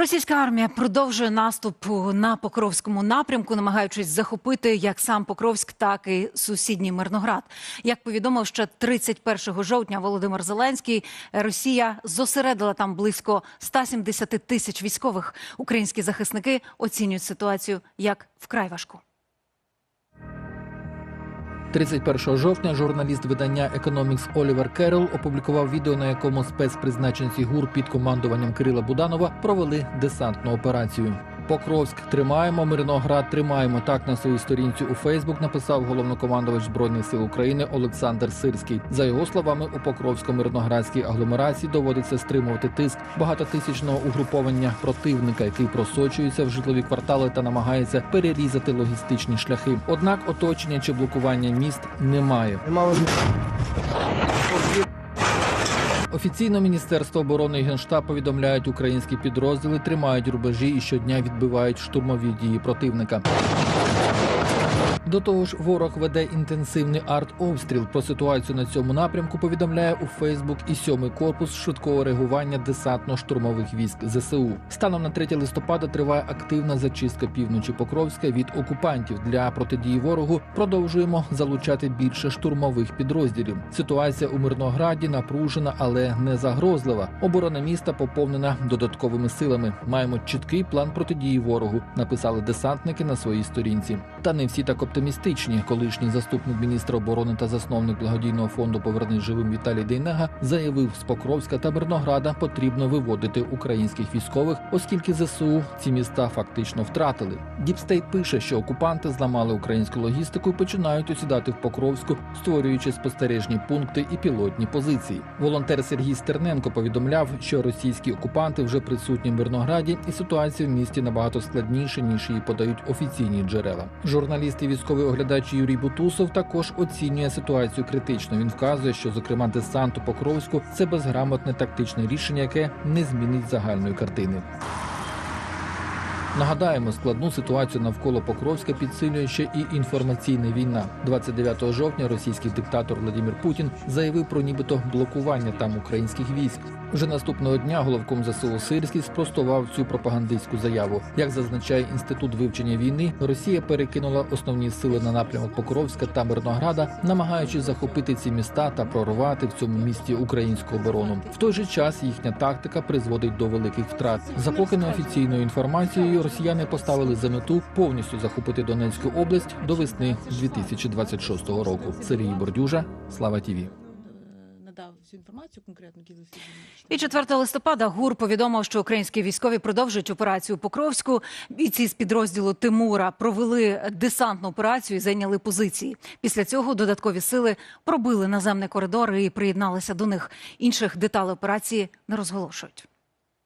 Російська армія продовжує наступ на Покровському напрямку, намагаючись захопити як сам Покровськ, так і сусідній Мирноград. Як повідомив ще 31 жовтня Володимир Зеленський, Росія зосередила там близько 170 тисяч військових. Українські захисники оцінюють ситуацію як вкрай важку. 31 жовтня журналіст видання Економікс Олівер Керол опублікував відео, на якому спецпризначенці ГУР під командуванням Кирила Буданова провели десантну операцію. Покровськ тримаємо, Мирноград тримаємо. Так на своїй сторінці у Фейсбук написав головнокомандувач збройних сил України Олександр Сирський. За його словами, у Покровсько-мирноградській агломерації доводиться стримувати тиск багатотисячного угруповання противника, який просочується в житлові квартали та намагається перерізати логістичні шляхи. Однак оточення чи блокування міст немає. Офіційно Міністерство оборони і Генштаб повідомляють, українські підрозділи тримають рубежі і щодня відбивають штурмові дії противника. До того ж, ворог веде інтенсивний артобстріл. Про ситуацію на цьому напрямку повідомляє у Фейсбук і сьомий корпус швидкого реагування десантно-штурмових військ ЗСУ. Станом на 3 листопада триває активна зачистка півночі Покровська від окупантів. Для протидії ворогу продовжуємо залучати більше штурмових підрозділів. Ситуація у Мирнограді напружена, але не загрозлива. Оборона міста поповнена додатковими силами. Маємо чіткий план протидії ворогу. Написали десантники на своїй сторінці. Та не всі так оптимістичні. Колишній заступник міністра оборони та засновник благодійного фонду Повернись живим Віталій Дейнега заявив, з Покровська та Мирнограда потрібно виводити українських військових, оскільки ЗСУ ці міста фактично втратили. Діпстейт пише, що окупанти зламали українську логістику і починають осідати в Покровську, створюючи спостережні пункти і пілотні позиції. Волонтер Сергій Стерненко повідомляв, що російські окупанти вже присутні в Мирнограді, і ситуація в місті набагато складніша ніж її подають офіційні джерела. Журналіст і військовий оглядач Юрій Бутусов також оцінює ситуацію критично. Він вказує, що зокрема десант у Покровську це безграмотне тактичне рішення, яке не змінить загальної картини. Нагадаємо, складну ситуацію навколо Покровська підсилює ще і інформаційна війна. 29 жовтня російський диктатор Владимир Путін заявив про нібито блокування там українських військ. Вже наступного дня головком ЗСУ Сирський спростував цю пропагандистську заяву. Як зазначає інститут вивчення війни, Росія перекинула основні сили на напрямок Покровська та Мирнограда, намагаючись захопити ці міста та прорвати в цьому місті українську оборону. В той же час їхня тактика призводить до великих втрат. За поки неофіційною інформацією, росіяни поставили за мету повністю захопити Донецьку область до весни 2026 року. Сергій Бордюжа, Слава Тіві. надав всю інформацію конкретно І 4 листопада ГУР повідомив, що українські військові продовжують операцію Покровську. Бійці з підрозділу Тимура провели десантну операцію і зайняли позиції. Після цього додаткові сили пробили наземний коридор і приєдналися до них. Інших деталей операції не розголошують.